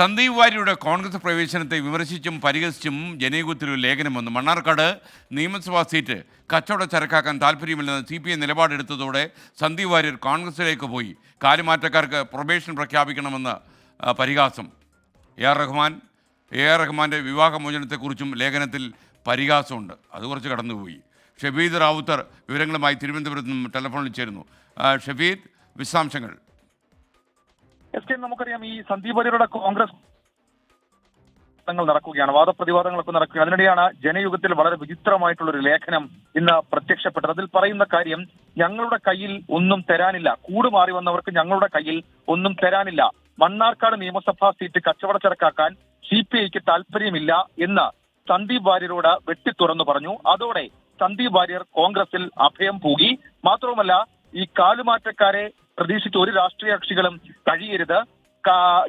സന്ദീപ് വാര്യയുടെ കോൺഗ്രസ് പ്രവേശനത്തെ വിമർശിച്ചും പരിഹസിച്ചും ലേഖനം വന്നു. മണ്ണാർക്കാട് നിയമസഭാ സീറ്റ് കച്ചവട ചരക്കാക്കാൻ താല്പര്യമില്ലെന്ന് സി പി ഐ നിലപാടെടുത്തതോടെ സന്ദീപ് വാര്യർ കോൺഗ്രസിലേക്ക് പോയി. കാലുമാറ്റക്കാർക്ക് പ്രൊബേഷൻ പ്രഖ്യാപിക്കണമെന്ന് പരിഹാസം. A R Rahman A R റഹ്മാന്റെ വിവാഹമോചനത്തെക്കുറിച്ചും ലേഖനത്തിൽ പരിഹാസമുണ്ട്. അത് കുറച്ച് കടന്നുപോയി. ഷബീദ് റാവുത്തർ വിവരങ്ങളുമായി തിരുവനന്തപുരത്ത് നിന്നും ടെലഫോണിൽ ചേരുന്നു. ഷബീദ് വിശദാംശങ്ങൾ. എസ് കെ നമുക്കറിയാം ഈ സന്ദീപ് വാര്യരുടെ കോൺഗ്രസ് നടക്കുകയാണ് വാദപ്രതിവാദങ്ങളൊക്കെ നടക്കുകയാണ്. അതിനിടെയാണ് ജനയുഗത്തിൽ വളരെ വിചിത്രമായിട്ടുള്ള ഒരു ലേഖനം ഇന്ന് പ്രത്യക്ഷപ്പെട്ടത്. അതിൽ പറയുന്ന കാര്യം ഞങ്ങളുടെ കയ്യിൽ ഒന്നും തരാനില്ല. കൂടുമാറി വന്നവർക്ക് ഞങ്ങളുടെ കയ്യിൽ ഒന്നും തരാനില്ല. മണ്ണാർക്കാട് നിയമസഭാ സീറ്റ് കച്ചവട ചരക്കാക്കാൻ സി പി ഐക്ക് താല്പര്യമില്ല എന്ന് സന്ദീപ് വാര്യരോട് വെട്ടി തുറന്നു പറഞ്ഞു. അതോടെ സന്ദീപ് വാര്യർ കോൺഗ്രസിൽ അഭയം പൂകി. മാത്രവുമല്ല ഈ കാലുമാറ്റക്കാരെ പ്രതീക്ഷിച്ച് ഒരു രാഷ്ട്രീയ കക്ഷികളും കഴിയരുത്.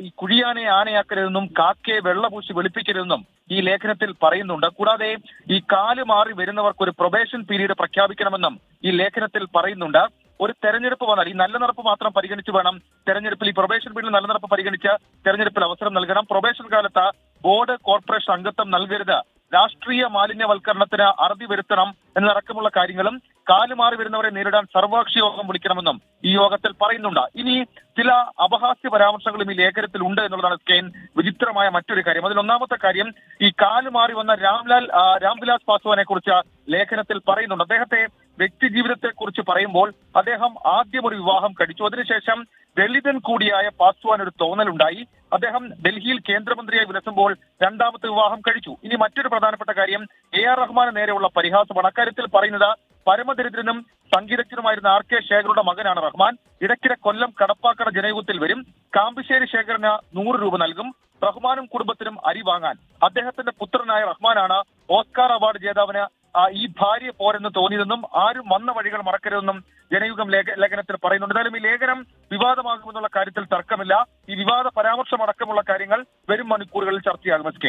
ഈ കുഴിയാനെ ആനയാക്കരുതെന്നും കാക്കയെ വെള്ളപൂശി വെളുപ്പിക്കരുതെന്നും ഈ ലേഖനത്തിൽ പറയുന്നുണ്ട്. കൂടാതെ ഈ കാൽ മാറി വരുന്നവർക്ക് ഒരു പ്രൊബേഷൻ പീരീഡ് പ്രഖ്യാപിക്കണമെന്നും ഈ ലേഖനത്തിൽ പറയുന്നുണ്ട്. ഒരു തെരഞ്ഞെടുപ്പ് വന്നാൽ ഈ നല്ല നടപ്പ് മാത്രം പരിഗണിച്ച് വേണം തെരഞ്ഞെടുപ്പിൽ ഈ പ്രൊബേഷൻ പീരീഡ് നല്ല നടപ്പ് പരിഗണിച്ച് തെരഞ്ഞെടുപ്പിൽ അവസരം നൽകണം. പ്രൊബേഷൻ കാലത്ത് ബോർഡ് കോർപ്പറേഷൻ അംഗത്വം നൽകരുത്. രാഷ്ട്രീയ മാലിന്യവൽക്കരണത്തിന് അറുതി വരുത്തണം എന്നടക്കമുള്ള കാര്യങ്ങളും കാലുമാറി വരുന്നവരെ നേരിടാൻ സർവകക്ഷി യോഗം വിളിക്കണമെന്നും ഈ യോഗത്തിൽ പറയുന്നുണ്ട്. ഇനി ചില അപഹാസ്യ പരാമർശങ്ങളും ഈ ലേഖനത്തിൽ ഉണ്ട് എന്നുള്ളതാണ് സ്കെയിൻ വിചിത്രമായ മറ്റൊരു കാര്യം. അതിൽ ഒന്നാമത്തെ കാര്യം ഈ കാലുമാറി വന്ന രാംലാൽ രാംവിലാസ് പാസ്വാനെ കുറിച്ച് ലേഖനത്തിൽ പറയുന്നുണ്ട്. അദ്ദേഹത്തെ വ്യക്തി ജീവിതത്തെ കുറിച്ച് പറയുമ്പോൾ അദ്ദേഹം ആദ്യം ഒരു വിവാഹം കഴിച്ചു. അതിനുശേഷം ദളിതൻ കൂടിയായ പാസ്വാൻ ഒരു തോന്നലുണ്ടായി. അദ്ദേഹം ഡൽഹിയിൽ കേന്ദ്രമന്ത്രിയായി വിലസുമ്പോൾ രണ്ടാമത്തെ വിവാഹം കഴിച്ചു. ഇനി മറ്റൊരു പ്രധാനപ്പെട്ട കാര്യം എ ആർ റഹ്മാന് നേരെയുള്ള പരിഹാസമാണ്. അക്കാര്യത്തിൽ പറയുന്നത് പരമദരിദ്രനും സംഗീതജ്ഞനുമായിരുന്ന ആർ കെ ശേഖറുടെ മകനാണ് റഹ്മാൻ. ഇടയ്ക്കിടെ കൊല്ലം കടപ്പാക്കട ജനയുഗത്തിൽ വരും. കാമ്പിശ്ശേരി ശേഖരന് നൂറ് രൂപ നൽകും. റഹ്മാനും കുടുംബത്തിനും അരി വാങ്ങാൻ. അദ്ദേഹത്തിന്റെ പുത്രനായ റഹ്മാനാണ് ഓസ്കാർ അവാർഡ് ജേതാവിന് ഈ ഭാര്യ പോരെന്ന് തോന്നിയതെന്നും ആരും വന്ന വഴികൾ മറക്കരുതെന്നും ജനയുഗം ലേഖ- ലേഖനത്തിൽ പറയുന്നുണ്ട്. എന്തായാലും ഈ ലേഖനം വിവാദമാകുമെന്നുള്ള കാര്യത്തിൽ തർക്കമില്ല. ഈ വിവാദ പരാമർശമടക്കമുള്ള കാര്യങ്ങൾ വരും മണിക്കൂറുകളിൽ ചർച്ചയാകും എസ് കെ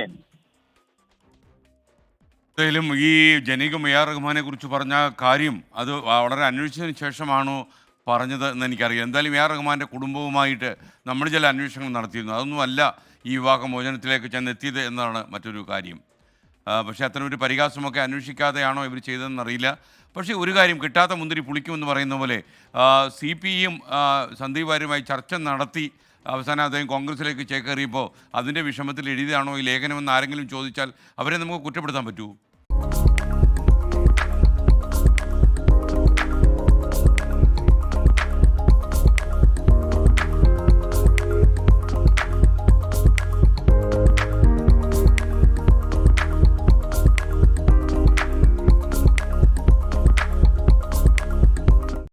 എന്തായാലും ഈ ജനീകം എ ആർ റഹ്മാനെ കുറിച്ച് പറഞ്ഞ കാര്യം അത് വളരെ അന്വേഷിച്ചതിന് ശേഷമാണോ പറഞ്ഞത് എന്ന് എനിക്കറിയാം. എന്തായാലും എ ആർ റഹ്മാന്റെ കുടുംബവുമായിട്ട് നമ്മൾ ചില അന്വേഷണങ്ങൾ നടത്തിയിരുന്നു. അതൊന്നുമല്ല ഈ വിവാഹമോചനത്തിലേക്ക് ചെന്നെത്തിയത് എന്നാണ് മറ്റൊരു കാര്യം. പക്ഷേ അത്തരം ഒരു പരിഹാസമൊക്കെ അന്വേഷിക്കാതെയാണോ ഇവർ ചെയ്തതെന്ന് അറിയില്ല പക്ഷേ ഒരു കാര്യം കിട്ടാത്ത മുന്തിരി പുളിക്കുമെന്ന് പറയുന്ന പോലെ സി പി ഐയും സന്ദീപ് വാര്യരുമായി ചർച്ച നടത്തി അവസാനം അദ്ദേഹം കോൺഗ്രസിലേക്ക് ചേക്കേറിയപ്പോൾ അതിന്റെ വിഷമത്തിൽ എഴുതിയതാണോ ഈ ലേഖനമെന്ന് ആരെങ്കിലും ചോദിച്ചാൽ അവരെ നമുക്ക് കുറ്റപ്പെടുത്താൻ പറ്റുമോ?